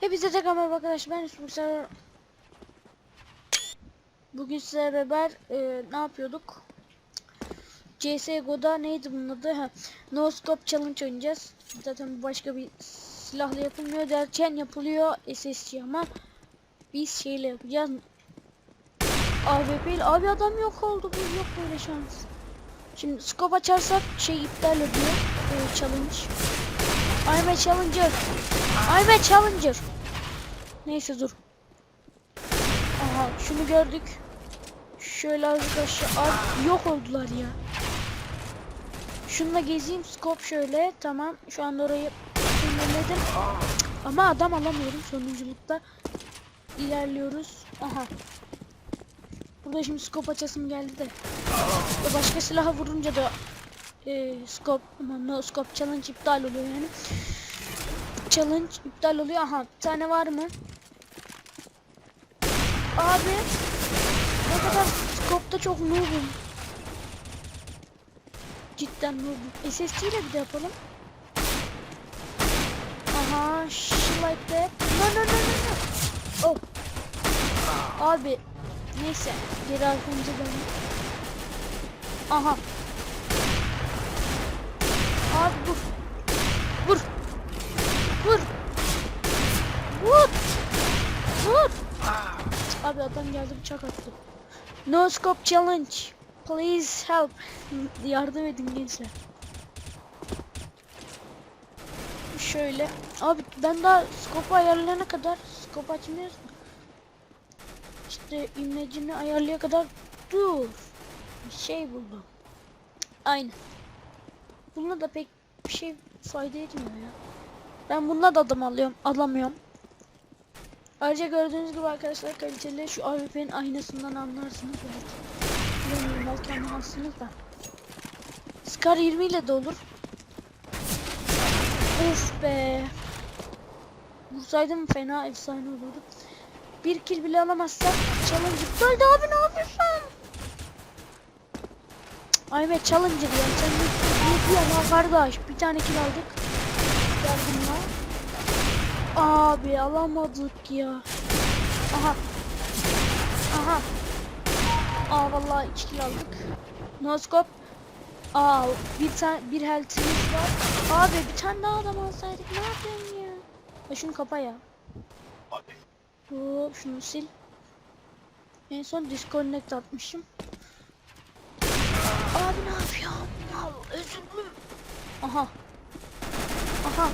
Hepinize tekrar merhaba arkadaşlar ben Yusuf Server. Bugün sizlerle beraber e, ne yapıyorduk? CSGO'da neydi bunun adı? Ha, no Scope Challenge oynayacağız. Zaten başka bir silahla yapılmıyor derken yapılıyor SSC ama biz şeyle yapacağız. AWP ile abi adam yok oldu bu yok böyle şans. Şimdi scope açarsak şey iptal ediyor. E, challenge. I'm a challenger. I'm a challenger. Neyse dur. Aha şunu gördük. Şöyle arkadaşlar Abi, yok oldular ya. Şununla gezeyim scope şöyle tamam şu anda orayı fulledim. Ama adam alamıyorum sonunculukta. İlerliyoruz. Aha. Burada şimdi scope açasım geldi de. Ya Başka silaha vurunca da e, ama no scope challenge iptal oluyor yani. Challenge iptal oluyor. Aha bir tane var mı? Abi ne kadar scope'da çok noob'um. Cidden noob'um. SSC ile bir de yapalım. Aha she like that. No no. Oh. Abi neyse geri arkamıza dönelim. Aha. Abi vur. Vur. Vur. Vur. Vur. Abi adam geldi bıçak attı. No scope challenge. Please help. Yardım edin gençler. Şöyle. Abi ben daha scope ayarlayana kadar scope açmıyoruz. İşte imlecini ayarlaya kadar dur. Bir şey buldum. Aynen. Bununla da pek bir şey fayda etmiyor ya. Ben bununla da adam alıyorum, alamıyorum. Ayrıca gördüğünüz gibi arkadaşlar kaliteli şu AWP'nin aynasından anlarsınız. Bilmiyorum belki anlamazsınız da. Scar 20 ile de olur. Of be. Vursaydım fena efsane olurdu. Bir kill bile alamazsak challenge iptaldi abi ne yapıyorsun? Aymet challenger ya sen ne, diyorsun kardeş bir tane kill aldık. Geldim lan. Abi alamadık ya. Aha. Aha. Aa vallahi iki kill aldık. No scope. Aa bir tane bir health'imiz var. Abi bir tane daha adam alsaydık ne yapıyorsun ya? Şunu kapa ya. Hop şunu sil. En son disconnect atmışım. Abi ne yapıyorsun? Özür dilerim. Aha. Aha.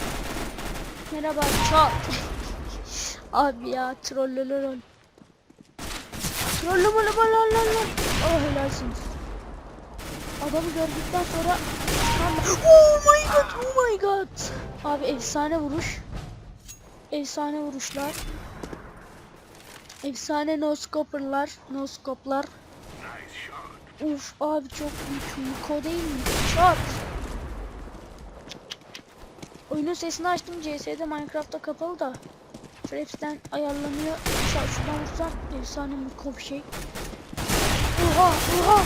Merhaba çat. Abi ya trollolol. Trollololololol. Oh helalsiniz. Adamı gördükten sonra Oh my god, oh my god. Abi efsane vuruş. Efsane vuruşlar. Efsane no scoper'lar, no scope'lar. Uf abi çok büyük Miko değil mi? Çat. Oyunun sesini açtım CS'de Minecraft'ta kapalı da. Fraps'ten ayarlanıyor. Şuradan, şuradan vursam efsane Miko şey. Oha oha.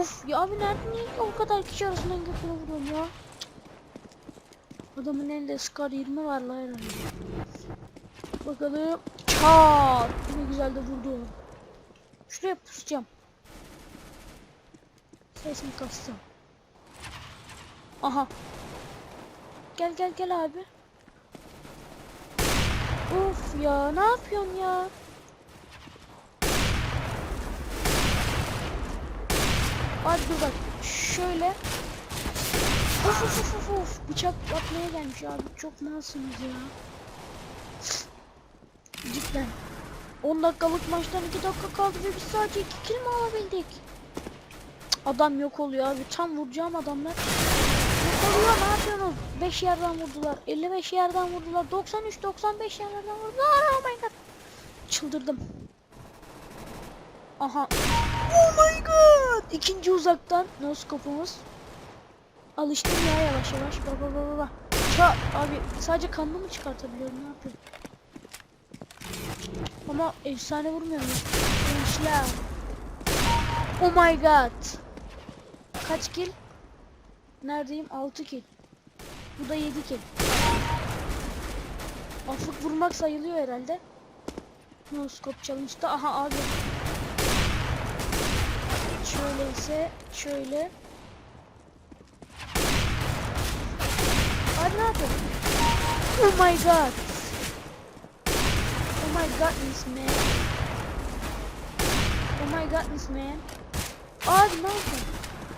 Of ya abi nerede niye o kadar kişi arasından götüne vuruyorum ya. Adamın elinde Scar 20 var la herhalde. Bakalım. Çat. Ne güzel de vurdu. Şuraya pusacağım. Ses mi kastım? Aha. Gel gel gel abi. Of ya ne yapıyorsun ya? Hadi dur bak. Şöyle. Of of of of. Bıçak atmaya gelmiş abi. Çok malsınız ya. Cidden. 10 dakikalık maçtan 2 dakika kaldı ve biz sadece 2 kill mi alabildik? Adam yok oluyor abi. Tam vuracağım adamlar. Yok oluyor ne yapıyorsunuz? 5 yerden vurdular. 55 yerden vurdular. 93 95 yerlerden vurdular. Oh my god. Çıldırdım. Aha. Oh my god. İkinci uzaktan no scope'umuz. Alıştım ya yavaş yavaş. Baba baba baba. Ça abi sadece kanlı mı çıkartabiliyorum ne yapıyorum? Ama efsane vurmuyor mu? Gençler. Oh my god. Kaç kill? Neredeyim? 6 kill. Bu da 7 kill. Afık vurmak sayılıyor herhalde. No scope challenge'da. Aha abi. Şöyle ise şöyle. Abi ne yapıyorsun? Oh my god. Oh my godness man. Oh my godness man. Abi ne yapıyorsun?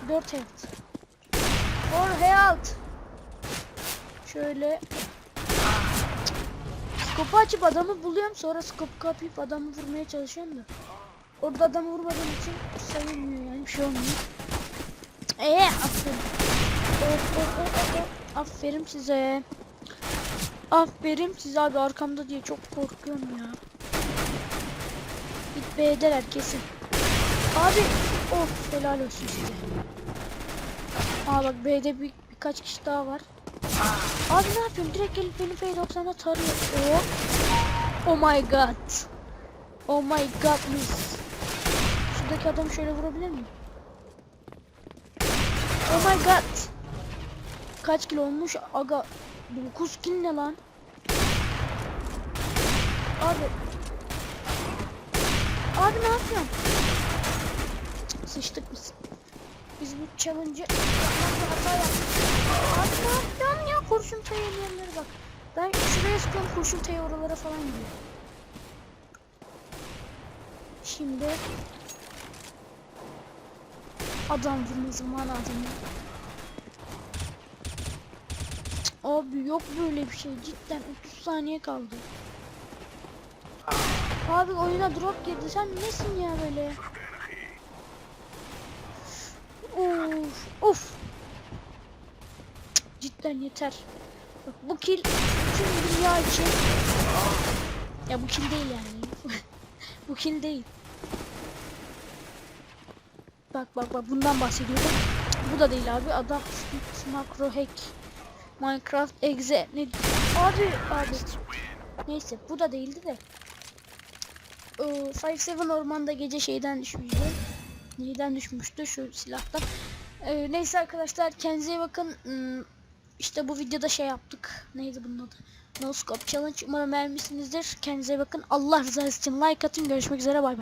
4 health. 4 health. Şöyle. Skopu açıp adamı buluyorum sonra skopu kapayıp adamı vurmaya çalışıyorum da. Orada adamı vurmadığım için sayılmıyor yani bir şey olmuyor. Eee aferin. Of, of, of, of, of. Aferin size. Aferin size abi arkamda diye çok korkuyorum ya. Git B'deler kesin. Abi of helal olsun size. Aa bak B'de bir, birkaç kişi daha var. Abi ne yapıyorsun? Direkt gelip beni P90'a tarıyor. Oh. oh my god. Oh my god miss. Şuradaki adamı şöyle vurabilir miyim? Oh my god. Kaç kilo olmuş? Aga 9 kill ne lan? Abi. Abi ne yapıyorsun? Sıçtık biz. Biz bu challenge'ı hata yaptık. Abi ne yapıyorsun ya? Kurşun tayı yerlere bak. Ben şuraya sıkıyorum kurşun tayı oralara falan gidiyor. Şimdi adam vurma zamanı adamı. Abi yok böyle bir şey cidden 30 saniye kaldı. Abi oyuna drop girdi sen nesin ya böyle? Of of. Cidden yeter. Bak bu kill tüm dünya için. Ya bu kill değil yani. bu kill değil. Bak bak bak bundan bahsediyorum. Bu da değil abi. Adam macro hack. Minecraft exe ne abi abi. Neyse bu da değildi de. Ee, 5-7 ormanda gece şeyden düşmüştü. Neyden düşmüştü? Şu silahtan. Ee, neyse arkadaşlar kendinize bakın. Hmm, İşte bu videoda şey yaptık. Neydi bunun adı? No Scope Challenge. Umarım beğenmişsinizdir. Kendinize bakın. Allah rızası için like atın. Görüşmek üzere. Bay bay.